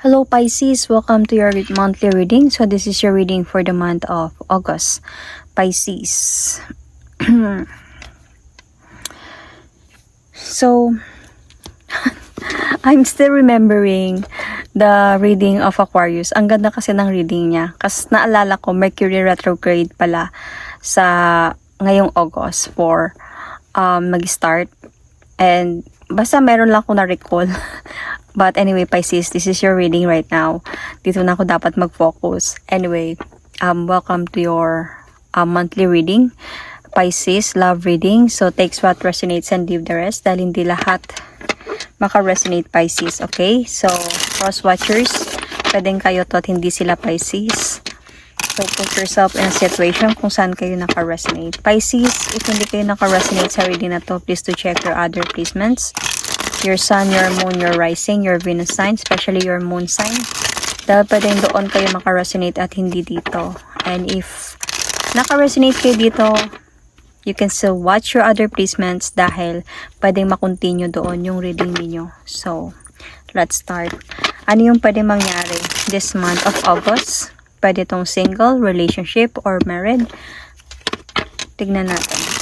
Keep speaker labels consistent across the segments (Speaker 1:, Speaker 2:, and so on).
Speaker 1: Hello Pisces, welcome to your monthly reading. So this is your reading for the month of August. Pisces. so I'm still remembering the reading of Aquarius. Ang ganda kasi ng reading niya. Kasi naalala ko Mercury retrograde pala sa ngayong August for um, mag-start. And basta meron lang ako na-recall. But anyway, Pisces, this is your reading right now. Dito na ako dapat mag-focus. Anyway, um, welcome to your uh, monthly reading. Pisces, love reading. So, takes what resonates and leave the rest. Dahil hindi lahat maka-resonate Pisces, okay? So, cross-watchers, pwedeng kayo to at hindi sila Pisces. So, put yourself in a situation kung saan kayo naka-resonate. Pisces, if hindi kayo naka-resonate sa reading na to, please to check your other placements. Your sun, your moon, your rising, your Venus sign, especially your moon sign. Dahil pwedeng doon kayo maka-resonate at hindi dito. And if naka-resonate kayo dito, you can still watch your other placements dahil pwedeng makontinue doon yung reading niyo. So, let's start. Ano yung pwedeng mangyari this month of August? Pwede tong single, relationship, or married. Tignan natin.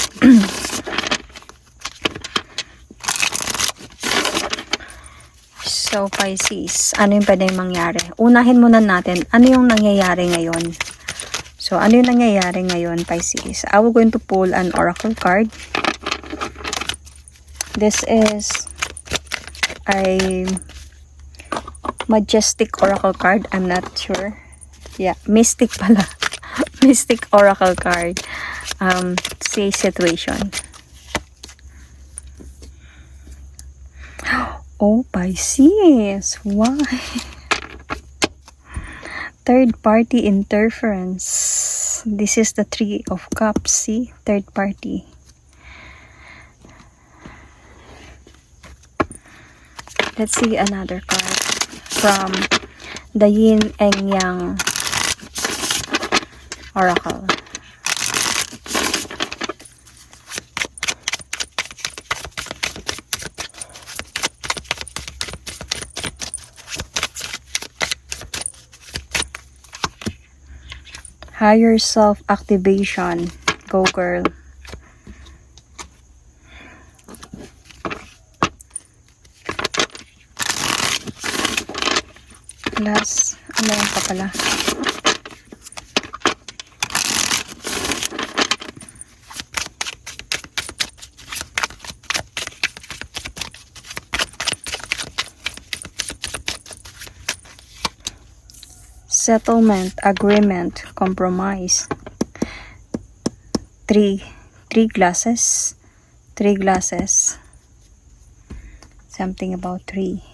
Speaker 1: So, Pisces, ano yung pwedeng mangyari? Unahin muna natin, ano yung nangyayari ngayon? So, ano yung nangyayari ngayon, Pisces? I will going to pull an oracle card. This is a majestic oracle card. I'm not sure. Yeah, mystic pala. mystic oracle card. Um, say situation. Oh, Pisces. Why? Third party interference. This is the Three of Cups. See? Third party. Let's see another card from the Yin and Yang Oracle. Higher self activation. Go girl. Settlement, agreement, compromise. Three, three glasses, three glasses. Something about three.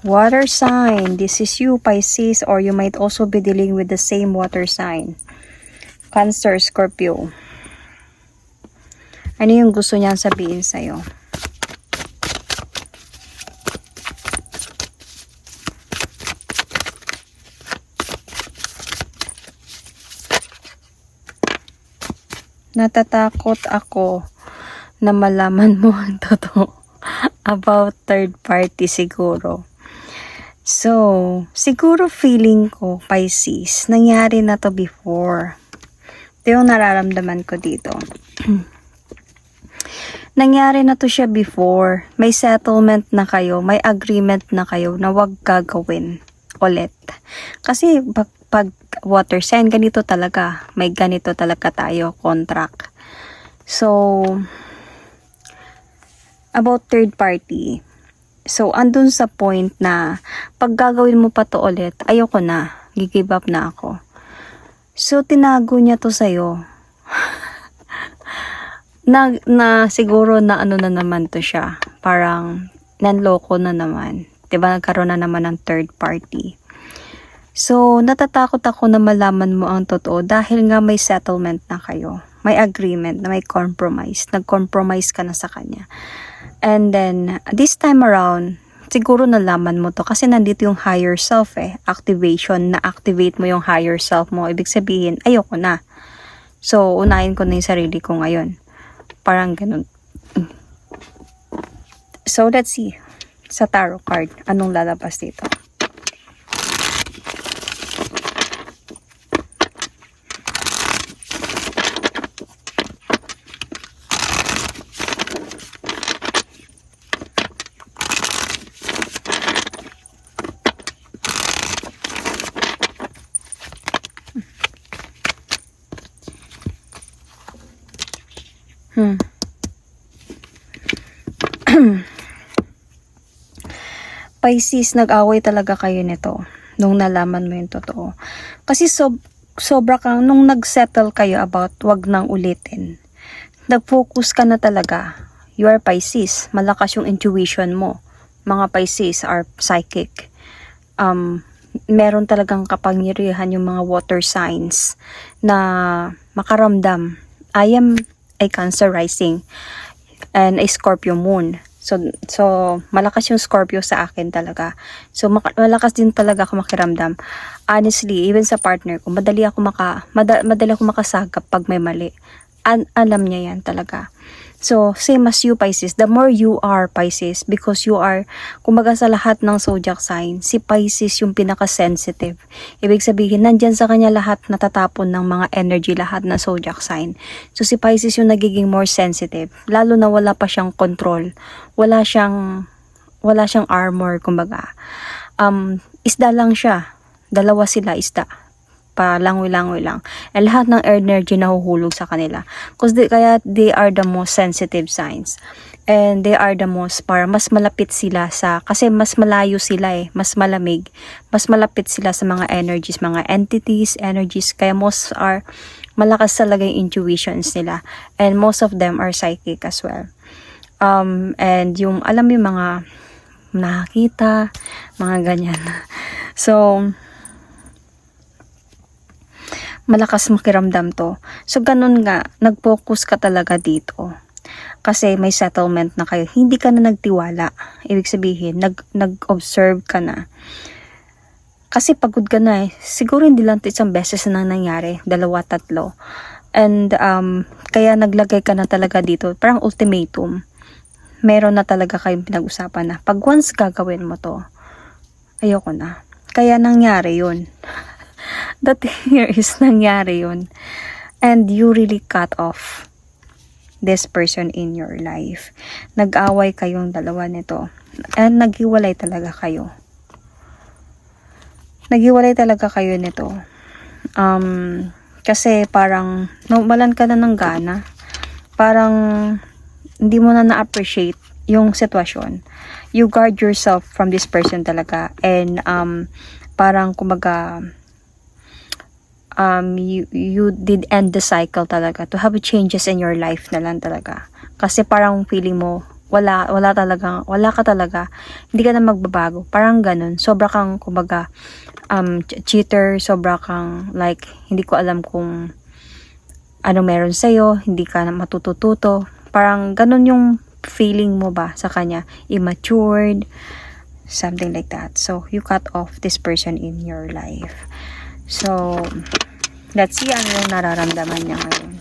Speaker 1: Water sign. This is you, Pisces, or you might also be dealing with the same water sign. Cancer, Scorpio. Ano yung gusto niyang sabihin sa'yo? Natatakot ako na malaman mo ang totoo about third party siguro. So, siguro feeling ko, Pisces, nangyari na to before. Ito yung nararamdaman ko dito. nangyari na to siya before. May settlement na kayo, may agreement na kayo na wag gagawin ulit. Kasi pag, pag water sign, ganito talaga. May ganito talaga tayo, contract. So, about third party. So, andun sa point na pag gagawin mo pa to ulit, ayoko na. Gigive up na ako. So, tinago niya to sa'yo. na, na siguro na ano na naman to siya. Parang nanloko na naman. 'Di ba Nagkaroon na naman ng third party. So, natatakot ako na malaman mo ang totoo dahil nga may settlement na kayo. May agreement na may compromise. Nag-compromise ka na sa kanya. And then, this time around, siguro nalaman mo to kasi nandito yung higher self eh. Activation, na-activate mo yung higher self mo. Ibig sabihin, ayoko na. So, unahin ko na yung sarili ko ngayon. Parang ganun. So, let's see. Sa tarot card, anong lalabas dito? Pisces, nag-away talaga kayo nito nung nalaman mo yung totoo. Kasi sob sobra kang, nung nag-settle kayo about wag nang ulitin, nag-focus ka na talaga. You are Pisces. Malakas yung intuition mo. Mga Pisces are psychic. Um, meron talagang kapangyarihan yung mga water signs na makaramdam. I am a Cancer rising and a Scorpio moon. So, so malakas yung Scorpio sa akin talaga. So, malakas din talaga ako makiramdam. Honestly, even sa partner ko, madali ako maka, mada- madali ako makasagap pag may mali. An- alam niya yan talaga. So, same as you, Pisces. The more you are, Pisces, because you are, kumbaga sa lahat ng zodiac sign, si Pisces yung pinaka-sensitive. Ibig sabihin, nandyan sa kanya lahat natatapon ng mga energy, lahat na zodiac sign. So, si Pisces yung nagiging more sensitive. Lalo na wala pa siyang control. Wala siyang, wala siyang armor, kumbaga. Um, isda lang siya. Dalawa sila, isda palangoy-langoy lang. And lahat ng energy nahuhulog sa kanila. Cause kaya they are the most sensitive signs. And they are the most, para mas malapit sila sa, kasi mas malayo sila eh, mas malamig. Mas malapit sila sa mga energies, mga entities, energies. Kaya most are, malakas talaga yung intuitions nila. And most of them are psychic as well. Um, and yung, alam yung mga nakakita, mga ganyan. So, malakas makiramdam to. So, ganun nga, nag-focus ka talaga dito. Kasi may settlement na kayo. Hindi ka na nagtiwala. Ibig sabihin, nag, nag-observe ka na. Kasi pagod ka na eh. Siguro hindi lang ito isang beses na nangyari. Dalawa, tatlo. And, um, kaya naglagay ka na talaga dito. Parang ultimatum. Meron na talaga kayong pinag-usapan na. Pag once gagawin mo to, ayoko na. Kaya nangyari yun that here is nangyari yun. And you really cut off this person in your life. Nag-away kayong dalawa nito. And naghiwalay talaga kayo. Naghiwalay talaga kayo nito. Um, kasi parang nawalan ka na ng gana. Parang hindi mo na na-appreciate yung sitwasyon. You guard yourself from this person talaga. And um, parang kumaga um, you, you did end the cycle talaga to have changes in your life na lang talaga. Kasi parang feeling mo, wala, wala talaga, wala ka talaga, hindi ka na magbabago. Parang ganun. Sobra kang, kumbaga, um, ch- cheater, sobra kang, like, hindi ko alam kung ano meron sa'yo, hindi ka na matutututo. Parang ganun yung feeling mo ba sa kanya. Immatured, something like that. So, you cut off this person in your life. So, let's see ano yung nararamdaman niya ngayon.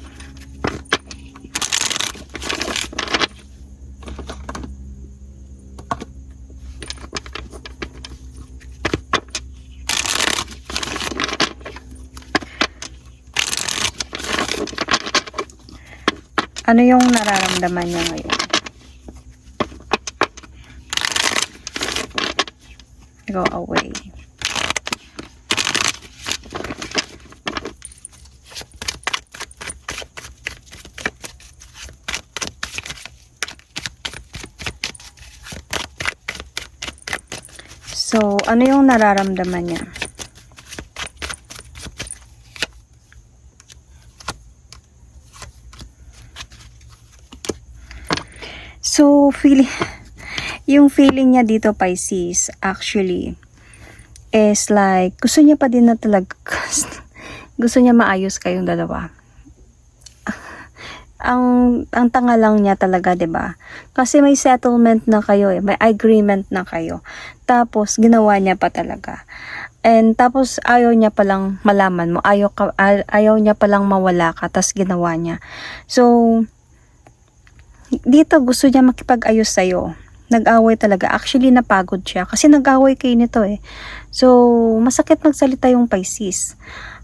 Speaker 1: Ano yung nararamdaman niya ngayon? Go away. So, ano yung nararamdaman niya? So, feeling, yung feeling niya dito, Pisces, actually, is like, gusto niya pa din na talaga, gusto niya maayos kayong dalawa. Ang ang tanga lang niya talaga, 'di ba? Kasi may settlement na kayo eh, may agreement na kayo. Tapos ginawa niya pa talaga. And tapos ayaw niya palang malaman mo, ayaw ka, ay- ayaw niya palang mawala ka, tapos ginawa niya. So dito gusto niya makipag-ayos sa'yo. Nag-away talaga. Actually, napagod siya. Kasi nag-away kayo nito eh. So, masakit magsalita yung Pisces.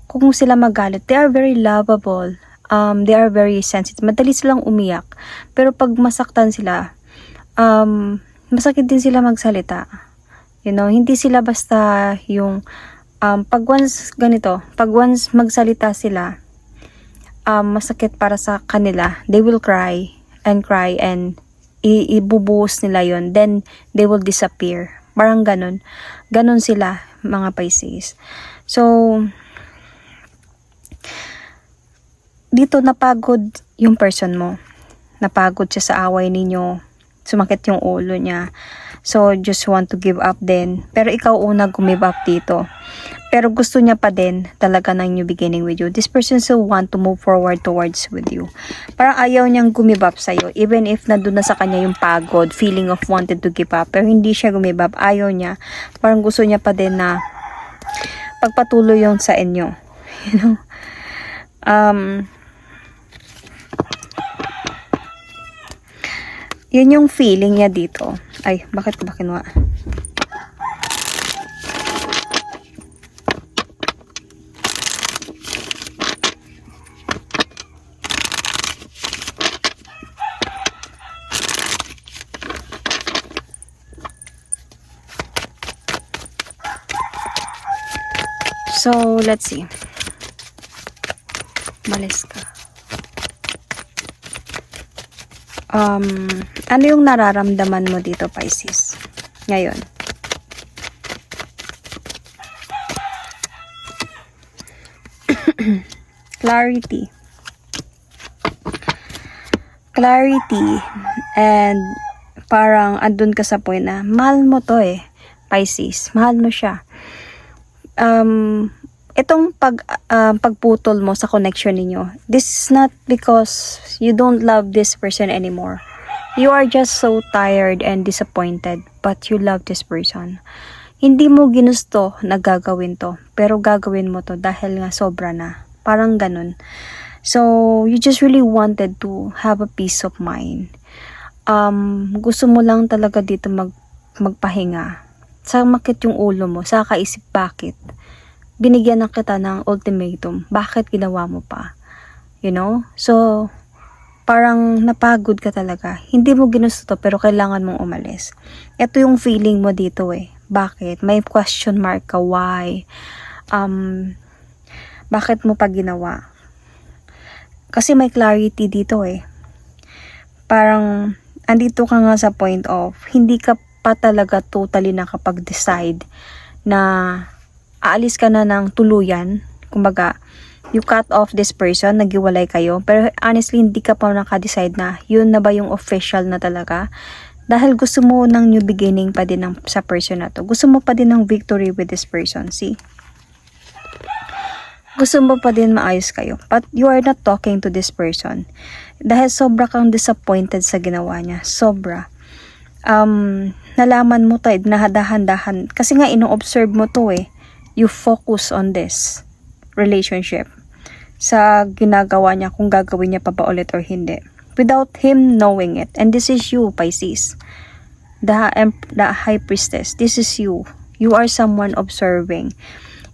Speaker 1: Kung sila magalit, they are very lovable. Um, they are very sensitive. Madali silang umiyak. Pero pag masaktan sila, um, masakit din sila magsalita. You know, hindi sila basta yung, um, pag once ganito, pag once magsalita sila, um, masakit para sa kanila. They will cry and cry and ibubuhos nila yon then they will disappear parang ganun ganun sila mga Pisces so dito napagod yung person mo napagod siya sa away ninyo sumakit yung ulo niya so just want to give up din pero ikaw una gumive up dito pero gusto niya pa din talaga ng new beginning with you. This person still want to move forward towards with you. Parang ayaw niyang give up sa'yo. Even if nandun na sa kanya yung pagod, feeling of wanted to give up. Pero hindi siya give up. Ayaw niya. Parang gusto niya pa din na pagpatuloy yung sa inyo. You know? Um, yun yung feeling niya dito. Ay, bakit ko ba kinuha? So, let's see. Malis ka. Um, ano yung nararamdaman mo dito, Pisces? Ngayon. Clarity. Clarity. And parang andun ka sa point na mahal mo to eh, Pisces. Mahal mo siya um, itong pag um, pagputol mo sa connection ninyo, this is not because you don't love this person anymore. You are just so tired and disappointed, but you love this person. Hindi mo ginusto na gagawin to, pero gagawin mo to dahil nga sobra na. Parang ganun. So, you just really wanted to have a peace of mind. Um, gusto mo lang talaga dito mag, magpahinga sa makit yung ulo mo, sa kaisip bakit, binigyan na kita ng ultimatum, bakit ginawa mo pa? You know? So, parang napagod ka talaga. Hindi mo ginusto to, pero kailangan mong umalis. Ito yung feeling mo dito eh. Bakit? May question mark ka, why? Um, bakit mo pa ginawa? Kasi may clarity dito eh. Parang, andito ka nga sa point of, hindi ka pa talaga totally nakapag-decide na aalis ka na ng tuluyan. Kumbaga, you cut off this person, nagiwalay kayo. Pero honestly, hindi ka pa nakadecide na yun na ba yung official na talaga. Dahil gusto mo ng new beginning pa din ng, sa person na to. Gusto mo pa din ng victory with this person. See? Gusto mo pa din maayos kayo. But you are not talking to this person. Dahil sobra kang disappointed sa ginawa niya. Sobra um, nalaman mo tayo, nahadahan-dahan. Kasi nga, ino-observe mo to eh. You focus on this relationship sa ginagawa niya kung gagawin niya pa ba ulit or hindi. Without him knowing it. And this is you, Pisces. The, the high priestess. This is you. You are someone observing.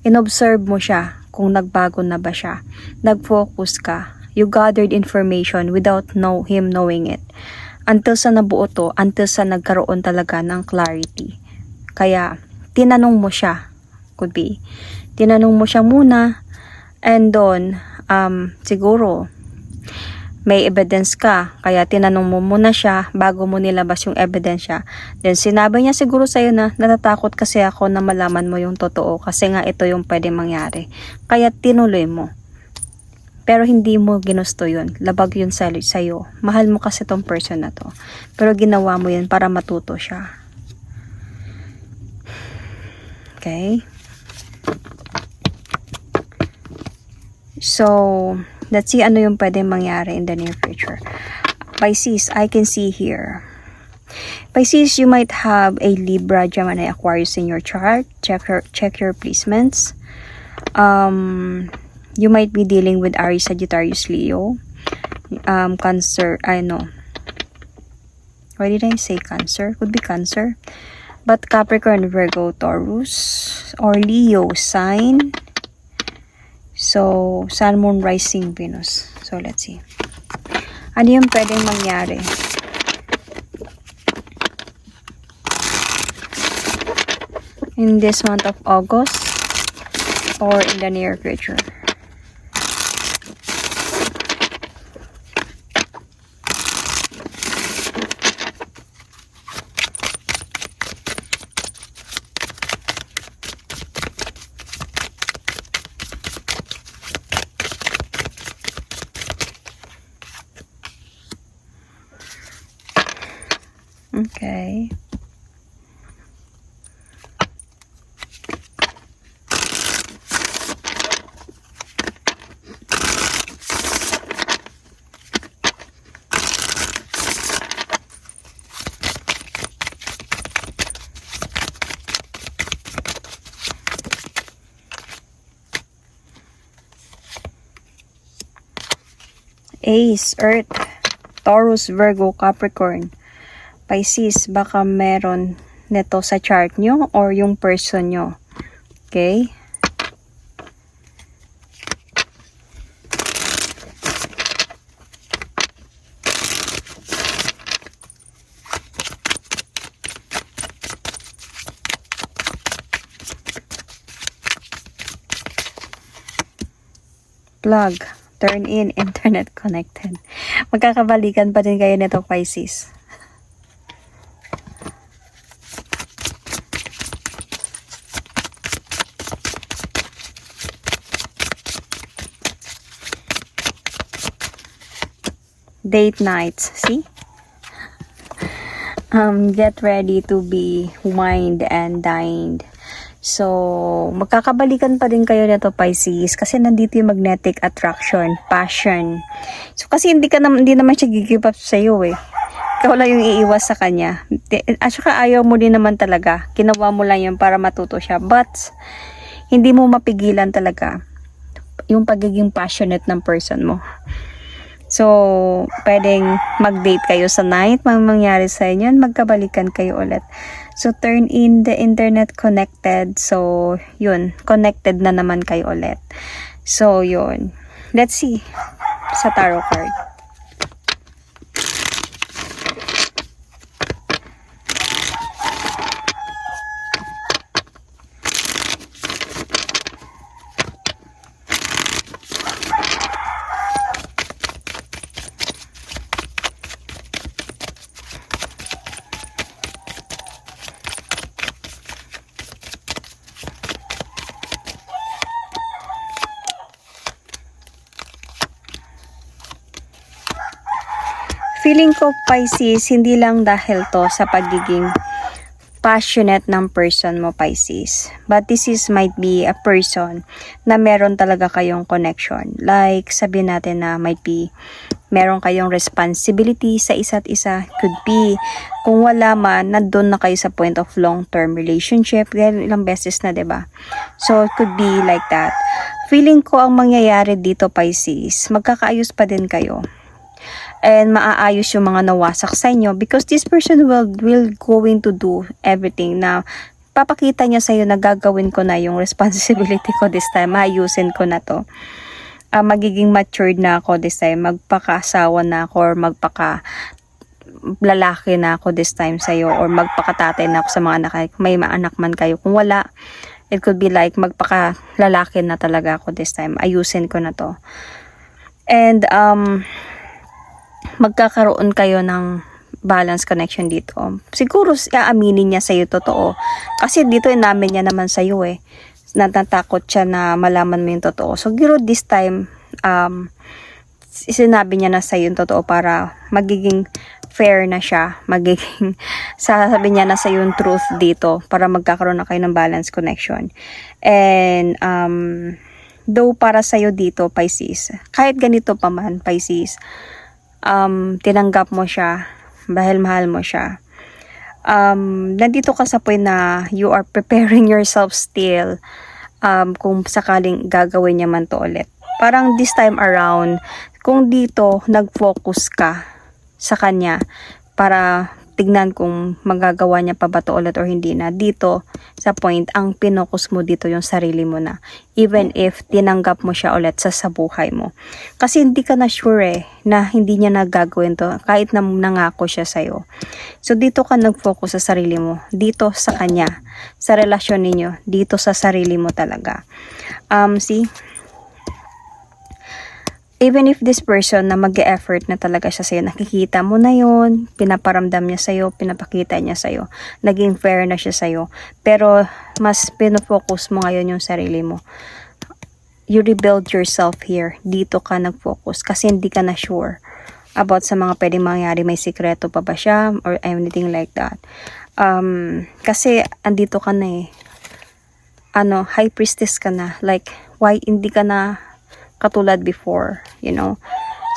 Speaker 1: Inobserve mo siya kung nagbago na ba siya. Nag-focus ka. You gathered information without know him knowing it until sa nabuo to, until sa nagkaroon talaga ng clarity. Kaya, tinanong mo siya, could be. Tinanong mo siya muna, and doon, um, siguro, may evidence ka, kaya tinanong mo muna siya bago mo nilabas yung ebidensya. Then, sinabi niya siguro sa'yo na, natatakot kasi ako na malaman mo yung totoo kasi nga ito yung pwede mangyari. Kaya tinuloy mo. Pero hindi mo ginusto yun. Labag yun sa sa'yo. Mahal mo kasi tong person na to. Pero ginawa mo yun para matuto siya. Okay? So, Let's see ano yung pwedeng mangyari in the near future. Pisces, I can see here. Pisces, you might have a Libra, Gemini, Aquarius in your chart. Check your, check your placements. Um, you might be dealing with Aries, Sagittarius, Leo. Um, Cancer, I know. Why did I say Cancer? Could be Cancer. But Capricorn, Virgo, Taurus, or Leo sign. So, Sun, Moon, Rising, Venus. So, let's see. Ano yung pwedeng mangyari? In this month of August or in the near future? Okay. Ace, Earth, Taurus, Virgo, Capricorn. Pisces, baka meron neto sa chart nyo or yung person nyo. Okay? Plug. Turn in. Internet connected. Magkakabalikan pa din kayo nito, Pisces. date nights. See? Um, get ready to be wined and dined. So, magkakabalikan pa din kayo nito Pisces kasi nandito yung magnetic attraction, passion. So, kasi hindi ka naman, hindi naman siya give up sa iyo eh. Ikaw lang yung iiwas sa kanya. At saka ayaw mo din naman talaga. Ginawa mo lang yun para matuto siya. But, hindi mo mapigilan talaga yung pagiging passionate ng person mo. So, pwedeng mag-date kayo sa night, mang mangyari sa inyo, magkabalikan kayo ulit. So, turn in the internet connected. So, yun, connected na naman kayo ulit. So, yun. Let's see sa tarot card. Feeling ko Pisces, hindi lang dahil to sa pagiging passionate ng person mo Pisces. But this is might be a person na meron talaga kayong connection. Like sabihin natin na might be meron kayong responsibility sa isa't isa. Could be kung wala man, nandun na kayo sa point of long-term relationship. Dahil ilang beses na, 'di ba So, it could be like that. Feeling ko ang mangyayari dito, Pisces, magkakaayos pa din kayo and maaayos yung mga nawasak sa inyo because this person will will going to do everything na papakita niya sa iyo na gagawin ko na yung responsibility ko this time. Maayusin ko na to. Ah, magiging matured na ako this time. Magpakasawa na ako or magpaka lalaki na ako this time sa iyo or magpakatatay na ako sa mga anak. May maanak man kayo. Kung wala it could be like magpaka lalaki na talaga ako this time. Ayusin ko na to. And um magkakaroon kayo ng balance connection dito. Siguro aaminin niya sa'yo totoo. Kasi dito inamin niya naman sa'yo eh. Natatakot siya na malaman mo yung totoo. So, giro this time, um, sinabi niya na sa'yo yung totoo para magiging fair na siya. Magiging, sasabi niya na sa'yo yung truth dito para magkakaroon na kayo ng balance connection. And, um, though para sa'yo dito, Pisces, kahit ganito pa man, Pisces, um, tinanggap mo siya dahil mahal mo siya. Um, nandito ka sa point na you are preparing yourself still um, kung sakaling gagawin niya man to ulit. Parang this time around, kung dito nag-focus ka sa kanya para tignan kung magagawa niya pa ba to ulit or hindi na. Dito, sa point, ang pinokus mo dito yung sarili mo na. Even if tinanggap mo siya ulit sa sa buhay mo. Kasi hindi ka na sure eh, na hindi niya nagagawin to kahit na nangako siya sa'yo. So dito ka nag-focus sa sarili mo. Dito sa kanya. Sa relasyon ninyo. Dito sa sarili mo talaga. Um, see? Even if this person na mag effort na talaga siya sa'yo, nakikita mo na yon pinaparamdam niya sa'yo, pinapakita niya sa'yo, naging fair na siya sa'yo, pero mas pinofocus mo ngayon yung sarili mo. You rebuild yourself here. Dito ka nag-focus kasi hindi ka na sure about sa mga pwedeng mangyari. May sikreto pa ba siya or anything like that. Um, kasi andito ka na eh. Ano, high priestess ka na. Like, why hindi ka na katulad before, you know.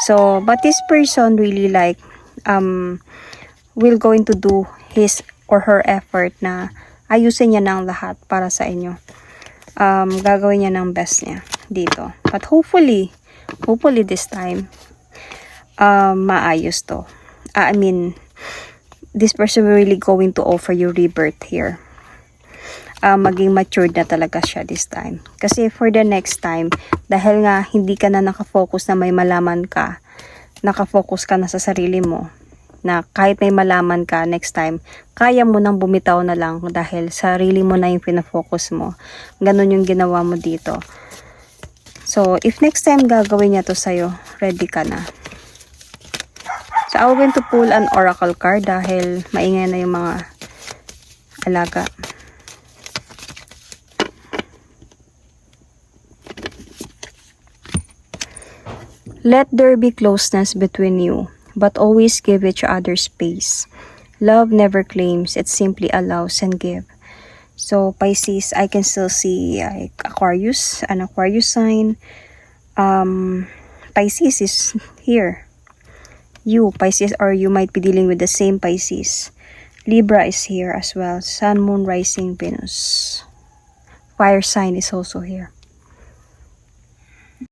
Speaker 1: So, but this person really like um will going to do his or her effort na ayusin niya ng lahat para sa inyo. Um, gagawin niya ng best niya dito. But hopefully, hopefully this time, um, maayos to. I mean, this person will really going to offer you rebirth here uh, maging matured na talaga siya this time. Kasi for the next time, dahil nga hindi ka na nakafocus na may malaman ka, nakafocus ka na sa sarili mo, na kahit may malaman ka next time, kaya mo nang bumitaw na lang dahil sarili mo na yung pinafocus mo. Ganon yung ginawa mo dito. So, if next time gagawin niya to sa'yo, ready ka na. So, I'm going to pull an oracle card dahil maingay na yung mga alaga. Let there be closeness between you, but always give each other space. Love never claims, it simply allows and give. So Pisces, I can still see like Aquarius, an Aquarius sign. Um, Pisces is here. You, Pisces, or you might be dealing with the same Pisces. Libra is here as well. Sun, Moon, Rising, Venus. Fire sign is also here.